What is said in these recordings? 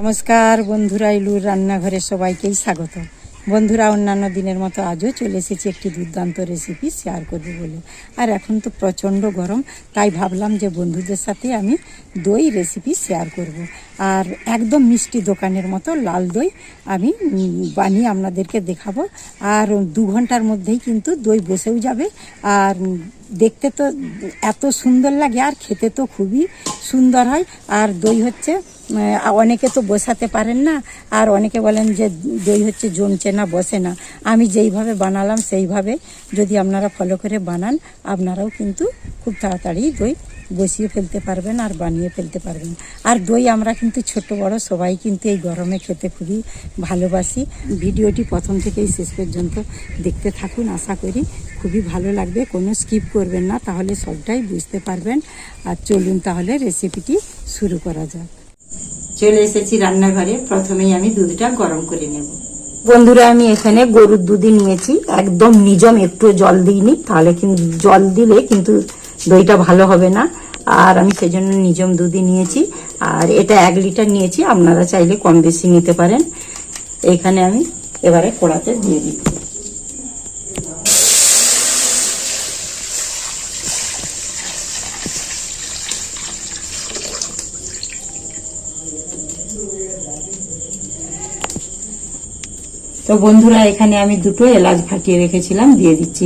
নমস্কার বন্ধুরা ইলুর রান্নাঘরে সবাইকেই স্বাগত। বন্ধুরা, অন্যান্য দিনের মতো আজও চলে এসেছি একটি দুর্দান্ত রেসিপি শেয়ার করব বলে। আর এখন তো প্রচণ্ড গরম, তাই ভাবলাম যে বন্ধুদের সাথে আমি দই রেসিপি শেয়ার করব। আর একদম মিষ্টি দোকানের মতো লাল দই আমি বানিয়ে আপনাদেরকে দেখাবো। আর দু ঘণ্টার মধ্যেই কিন্তু দই বসেও যাবে। আর দেখতে তো এত সুন্দর লাগে, আর খেতে তো খুবই সুন্দর হয়। আর দই হচ্ছে অনেকে তো বসাতে পারেন না, আর অনেকে বলেন যে দই হচ্ছে জমছে না, বসে না। আমি যেইভাবে বানালাম, সেইভাবে যদি আপনারা ফলো করে বানান, আপনারাও কিন্তু খুব তাড়াতাড়ি দই বসিয়ে ফেলতে পারবেন আর বানিয়ে ফেলতে পারবেন। আর দই আমরা কিন্তু ছোট, বড়, সবাই কিন্তু এই গরমে খেতে খুবই ভালোবাসি। ভিডিওটি প্রথম থেকেই শেষ পর্যন্ত দেখতে থাকুন, আশা করি খুবই ভালো লাগবে। কোনো স্কিপ করবেন না, তাহলে সবটাই বুঝতে পারবেন। আর চলুন তাহলে রেসিপিটি শুরু করা যাক। চলে এসেছি রান্নাঘরে। প্রথমেই আমি দুধটা গরম করে নেব। বন্ধুরা, আমি এখানে গরুর দুধই নিয়েছি। একদম নিজম, একটু জল দিইনি। তাহলে কিন্তু জল দিলে কিন্তু দইটা ভালো হবে না। আর আমি সেজন্য নিজম দুধই নিয়েছি। আর এটা এক লিটার নিয়েছি। আপনারা চাইলে কম বেশি নিতে পারেন। এখানে আমি এবারে কড়াতে দিয়ে দিচ্ছি। তো বন্ধুরা, এখানে আমি দুটো এলাচ ফাটিয়ে রেখেছিলাম, দিয়ে দিচ্ছি।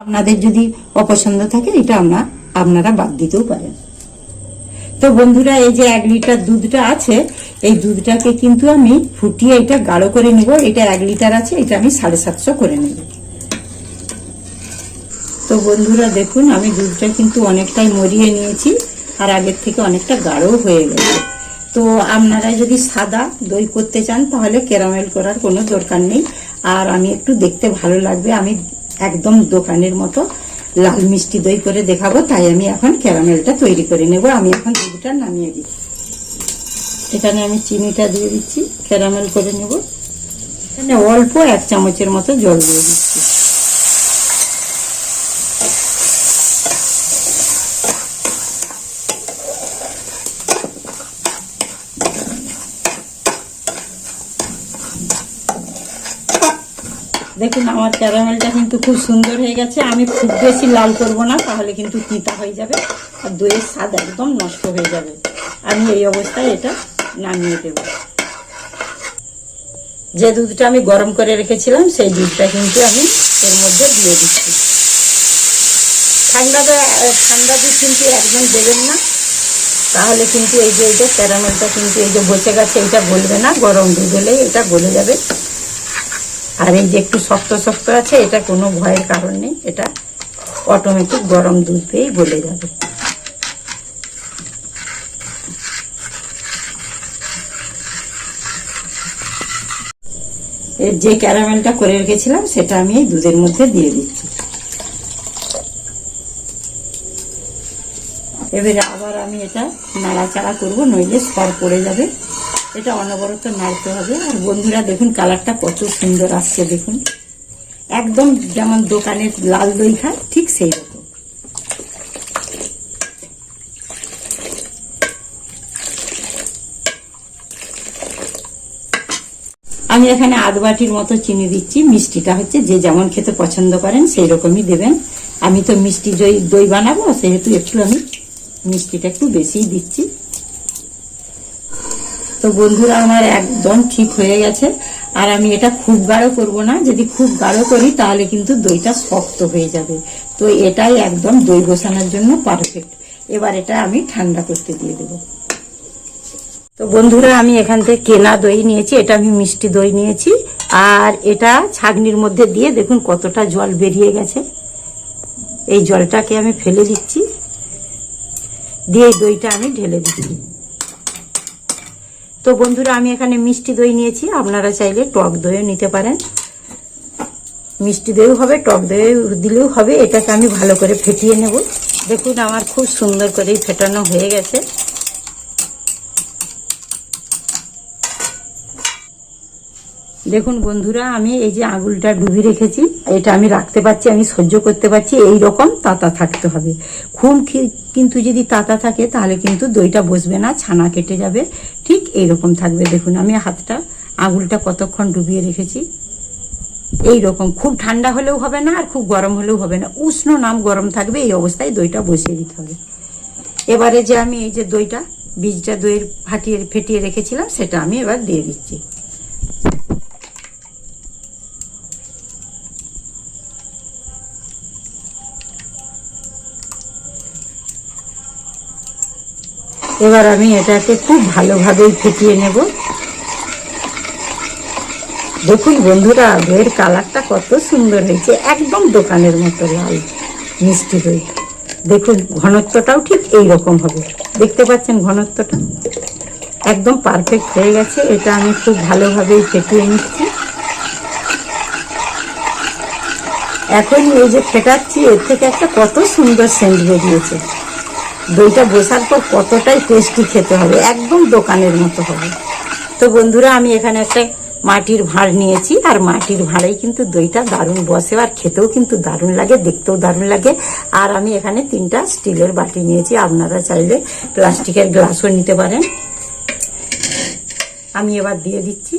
আপনাদের যদি অপছন্দ থাকে, এটা আমরা, আপনারা বাদ দিতেও পারেন। তো বন্ধুরা, এই যে এক লিটার দুধটা আছে, এই দুধটাকে কিন্তু আমি ফুটিয়ে এটা গাঢ় করে নিব। এটা এক লিটার আছে, এটা আমি সাড়ে সাতশো করে নেব। তো বন্ধুরা, দেখুন, আমি দুধটা কিন্তু অনেকটাই মরিয়ে নিয়েছি, আর আগের থেকে অনেকটা গাঢ় হয়ে গেছে। তো আপনারা যদি সাদা দই করতে চান, তাহলে ক্যারামেল করার কোনো দরকার নেই। আর আমি একটু দেখতে ভালো লাগবে, আমি একদম দোকানের মতো লাল মিষ্টি দই করে দেখাবো, তাই আমি এখন ক্যারামেলটা তৈরি করে নেব। আমি এখন দুধটা নামিয়ে দিই। এখানে আমি চিনিটা দিয়ে দিচ্ছি, ক্যারামেল করে নেব। এখানে অল্প এক চামচের মতো জল দিয়ে দিচ্ছি। দেখুন, আমার ক্যারামেলটা কিন্তু খুব সুন্দর হয়ে গেছে। আমি খুব বেশি লাল করব না, তাহলে কিন্তু তিতা হয়ে যাবে আর দইয়ের স্বাদ একদম নষ্ট হয়ে যাবে। আমি এই অবস্থায় এটা নামিয়ে দেব। যে দুধটা আমি গরম করে রেখেছিলাম, সেই দুধটা কিন্তু আমি এর মধ্যে দিয়ে দিচ্ছি। ঠান্ডা ঠান্ডা দুধ কিন্তু একদম দেবেন না। তাহলে কিন্তু এই যে এই যে ক্যারামেলটা কিন্তু এই যে বসে গেছে এটা গলবে না, গরম দুধ হলেই এটা গলে যাবে। আর এই যে একটু শক্ত শক্ত আছে, এটা কোনো ভয়ের কারণ নেই, এটা অটোমেটিক গরম দুধ পেয়েই গলে যাবে। এর যে ক্যারামেলটা করে রেখেছিলাম, সেটা আমি এই দুধের মধ্যে দিয়ে দিচ্ছি। এবারে আবার আমি এটা নাড়াচাড়া করব, নইলে সর পড়ে যাবে। এটা অনবরত নাড়তে হবে। আর বন্ধুরা, দেখুন, কালারটা কত সুন্দর আসছে, দেখুন। একদম যেমন দোকানের লাল দই খায় ঠিক সেই আমি এখানে আধ বাটির মতো চিনি দিচ্ছি। মিষ্টিটা হচ্ছে যে যেমন খেতে পছন্দ করেন, সেই রকমই দেবেন। আমি তো মিষ্টি দই দই বানাবো, সেহেতু একটু আমি মিষ্টিটা একটু বেশিই দিচ্ছি। তো বন্ধুরা, আমার একদম ঠিক হয়ে গেছে। আর আমি এটা খুব গাঢ় করব না। যদি খুব গাঢ় করি, তাহলে কিন্তু দইটা শক্ত হয়ে যাবে। তো এটাই একদম দই বসানোর জন্য পারফেক্ট এবার এটা আমি ঠান্ডা করতে দিয়ে দেবো। তো বন্ধুরা, আমি এখান থেকে কেনা দই নিয়েছি। এটা আমি মিষ্টি দই নিয়েছি। আর এটা ছাগনির মধ্যে দিয়ে দেখুন কতটা জল বেরিয়ে গেছে। এই জলটাকে আমি ফেলে দিচ্ছি। দিয়ে দইটা আমি ঢেলে দিচ্ছি। তো বন্ধুরা, আমি এখানে মিষ্টি দই নিয়েছি। আপনারা চাইলে টক দইও নিতে পারেন। মিষ্টি দইও হবে, টক দই দিলেও হবে। এটাকে আমি ভালো করে ফেটিয়ে নেব। দেখুন, আমার খুব সুন্দর করেই ফেটানো হয়ে গেছে। দেখুন বন্ধুরা, আমি এই যে আঙুলটা ডুবি রেখেছি, এটা আমি রাখতে পারছি, আমি সহ্য করতে পারছি, এই রকম তাতা থাকতে হবে। খুব কিন্তু যদি তাতা থাকে, তাহলে কিন্তু দইটা বসবে না, ছানা কেটে যাবে। ঠিক এই রকম থাকবে। দেখুন, আমি হাতটা, আঙুলটা কতক্ষণ ডুবিয়ে রেখেছি। এই রকম, খুব ঠান্ডা হলেও হবে না, আর খুব গরম হলেও হবে না। উষ্ণ নাম গরম থাকবে, এই অবস্থায় দইটা বসিয়ে দিতে হবে। এবারে যে আমি এই যে দইটা, বীজটা দইয়ের ফাটিয়ে, ফেটিয়ে রেখেছিলাম, সেটা আমি এবার দিয়ে দিচ্ছি। এবার আমি এটাকে খুব ভালোভাবেই ফেটিয়ে নেব। দেখুন বন্ধুরা দইয়ের কালারটা কত সুন্দর হয়েছে, একদম দোকানের মতো লাল, মিষ্টি দই দেখুন, ঘনত্বটাও ঠিক এই রকম হবে। দেখতে পাচ্ছেন ঘনত্বটা? একদম পারফেক্ট হয়ে গেছে। এটা আমি খুব ভালোভাবেই ফেটিয়ে নিচ্ছি। এখন এই যে ফেটাচ্ছি, এর থেকে একটা কত সুন্দর সেন্ট বেরিয়েছে। দইটা বসার পর কতটাই টেস্টি খেতে হবে, একদম দোকানের মতো হবে। তো বন্ধুরা, আমি এখানে একটা মাটির ভাঁড় নিয়েছি, আর মাটির ভাঁড়েই কিন্তু দইটা দারুণ বসে, আর খেতেও কিন্তু দারুণ লাগে, দেখতেও দারুণ লাগে। আর আমি এখানে তিনটা স্টিলের বাটি নিয়েছি, আপনারা চাইলে প্লাস্টিকের গ্লাসও নিতে পারেন। আমি এবার দিয়ে দিচ্ছি।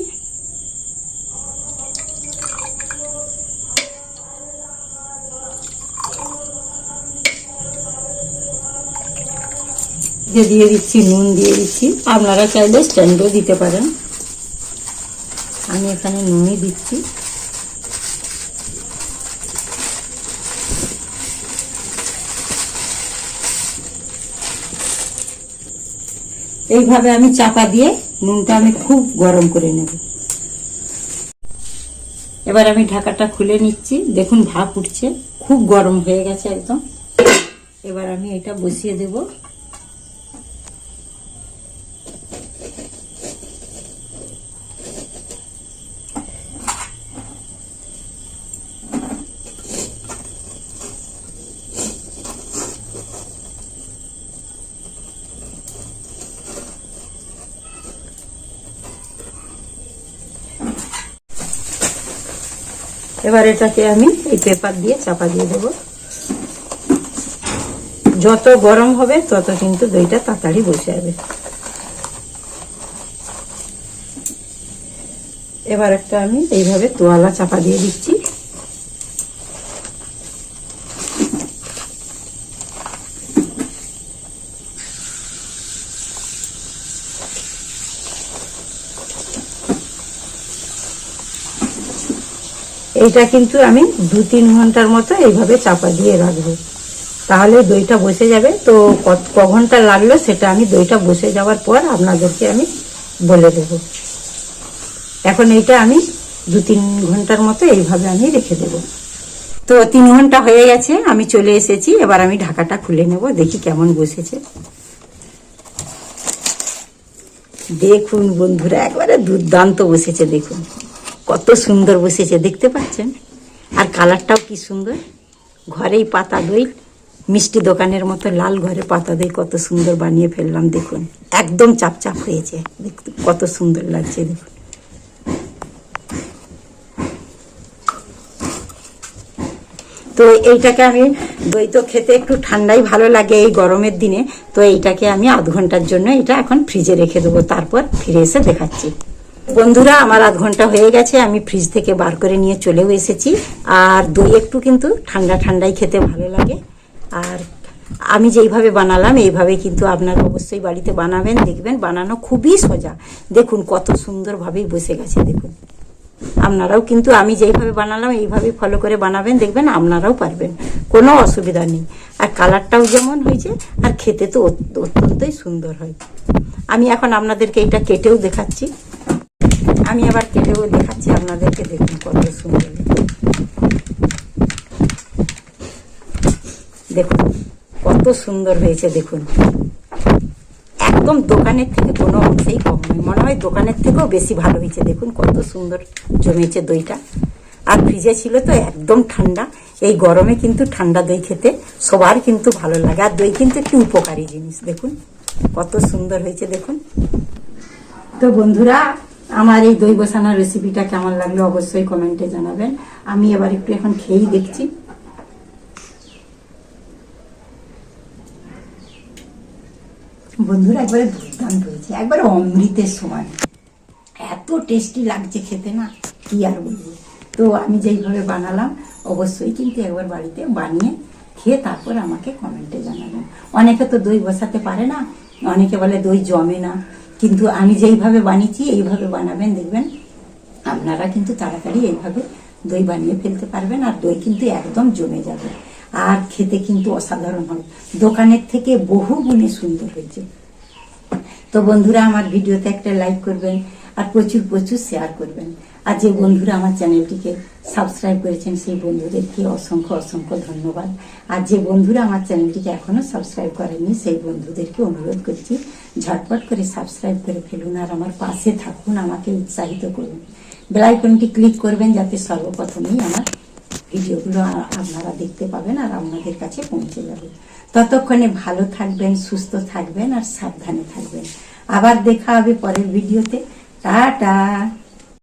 যে দিয়ে দিচ্ছি, নুন দিয়ে দিচ্ছি। আপনারা চাইলে স্ট্যান্ডও দিতে পারেন। আমি এখানে নুনই দিচ্ছি। এইভাবে আমি চাপা দিয়ে নুনটা আমি খুব গরম করে নেব। এবার আমি ঢাকাটা খুলে নিচ্ছি। দেখুন, ভাপ উঠছে। খুব গরম হয়ে গেছে একদম। এবার আমি এটা বসিয়ে দেবো। এবার এটাকে আমি এই পেপার দিয়ে চাপা দিয়ে দেব। যত গরম হবে, তত কিন্তু দইটা তাড়াতাড়ি বসে যাবে। এবার একটা আমি এইভাবে তোয়ালা চাপা দিয়ে দিচ্ছি। এইটা কিন্তু আমি দু তিন ঘণ্টার মতো এইভাবে চাপা দিয়ে রাখব। তাহলে দইটা বসে যাবে। তো ক ঘণ্টা লাগল সেটা আমি দইটা বসে যাওয়ার পর আপনাদেরকে আমি বলে দেব। এখন এইটা আমি দু তিন ঘণ্টার মতো এইভাবে আমি রেখে দেব। তো তিন ঘণ্টা হয়ে গেছে, আমি চলে এসেছি। এবার আমি ঢাকাটা খুলে নেব, দেখি কেমন বসেছে। দেখুন বন্ধুরা, একবারে দুর্দান্ত বসেছে, দেখুন। কত সুন্দর বসেছে, দেখতে পাচ্ছেন? আর কালারটাও কি সুন্দর? ঘরেই পাতা দই, মিষ্টি দোকানের মতো লাল ঘরে পাতা দই কত সুন্দর বানিয়ে ফেললাম, দেখুন। একদম চাপচাপ হয়েছে কত সুন্দর লাগছে, দেখুন। তো এইটাকে আমি দই তো খেতে একটু ঠান্ডাই ভালো লাগে এই গরমের দিনে, তো এইটাকে আমি আধ ঘণ্টার জন্য এটা এখন ফ্রিজে রেখে দেবো, তারপর ফিরে এসে দেখাচ্ছি। বন্ধুরা, আমার আধ ঘণ্টা হয়ে গেছে, আমি ফ্রিজ থেকে বার করে নিয়ে চলেও এসেছি। আর দই একটু কিন্তু ঠান্ডা ঠান্ডাই খেতে ভালো লাগে। আর আমি যেইভাবে বানালাম এইভাবে কিন্তু আপনারা অবশ্যই বাড়িতে বানাবেন, দেখবেন বানানো খুবই সোজা। দেখুন, কত সুন্দরভাবেই বসে গেছে, দেখুন। আপনারাও কিন্তু আমি যেইভাবে বানালাম এইভাবে ফলো করে বানাবেন, দেখবেন আপনারাও পারবেন। কোনো অসুবিধা নেই। আর কালারটাও যেমন হয়েছে, আর খেতে তো অত্যন্তই সুন্দর হয়। আমি এখন আপনাদেরকে এটা কেটেও দেখাচ্ছি। আমি আবার কেটেও দেখাচ্ছি, আপনাদেরকে দেখুন কত সুন্দর। দেখুন, কত সুন্দর হয়েছে, দেখুন। একদম দোকানের থেকে কোনো অংশেই কম নয়, মনে হয় দোকানের থেকেও বেশি ভালো হয়েছে। দেখুন, কত সুন্দর জমেছে দইটা। আর ফ্রিজে ছিল তো একদম ঠান্ডা, এই গরমে কিন্তু ঠান্ডা দই খেতে সবার কিন্তু ভালো লাগে। আর দই কিন্তু একটি উপকারী জিনিস, দেখুন, কত সুন্দর হয়েছে, দেখুন। তো বন্ধুরা আমার এই দই বসানোর রেসিপিটা কেমন লাগল অবশ্যই কমেন্টে জানাবেন। আমি এবার একটু এখন খেয়েই দেখছি। বন্ধুরা, একবারে দুর্দান্ত হয়েছে। একবারে অমৃতের সমান এত টেস্টি লাগছে খেতে না, কি আর বলব। তো আমি যেইভাবে বানালাম, অবশ্যই কিন্তু একবার বাড়িতে বানিয়ে খেয়ে তারপর আমাকে কমেন্টে জানাবেন। অনেকে তো দই বসাতে পারে না, অনেকে বলে দই জমে না। কিন্তু আমি যেইভাবে বানিয়েছি, এইভাবে বানাবেন, দেখবেন আপনারা কিন্তু তাড়াতাড়ি এইভাবে দই বানিয়ে ফেলতে পারবেন আর দই কিন্তু একদম জমে যাবে। আর খেতে কিন্তু অসাধারণ হবে। দোকানের থেকে বহু গুণে সুন্দর হয়েছে। তো বন্ধুরা, আমার ভিডিওতে একটা লাইক করবেন আর প্রচুর প্রচুর শেয়ার করবেন। আর যে বন্ধুরা আমার চ্যানেলটিকে সাবস্ক্রাইব করেছেন সেই বন্ধুদেরকে অসংখ্য অসংখ্য ধন্যবাদ। আর যে বন্ধুরা আমার চ্যানেলটিকে এখনও সাবস্ক্রাইব করেননি, সেই বন্ধুদেরকে অনুরোধ করছি, ঝটপট করে সাবস্ক্রাইব করে ফেলুন আর আমার পাশে থাকুন, আমাকে উৎসাহিত করুন। বেলাইকনটি ক্লিক করবেন যাতে সর্বপ্রথমেই আমার ভিডিওগুলো আপনারা দেখতে পাবেন আর আপনাদের কাছে পৌঁছে যাবে। ততক্ষণে ভালো থাকবেন, সুস্থ থাকবেন আর সাবধানে থাকবেন। আবার দেখা হবে পরের ভিডিওতে। টাটা!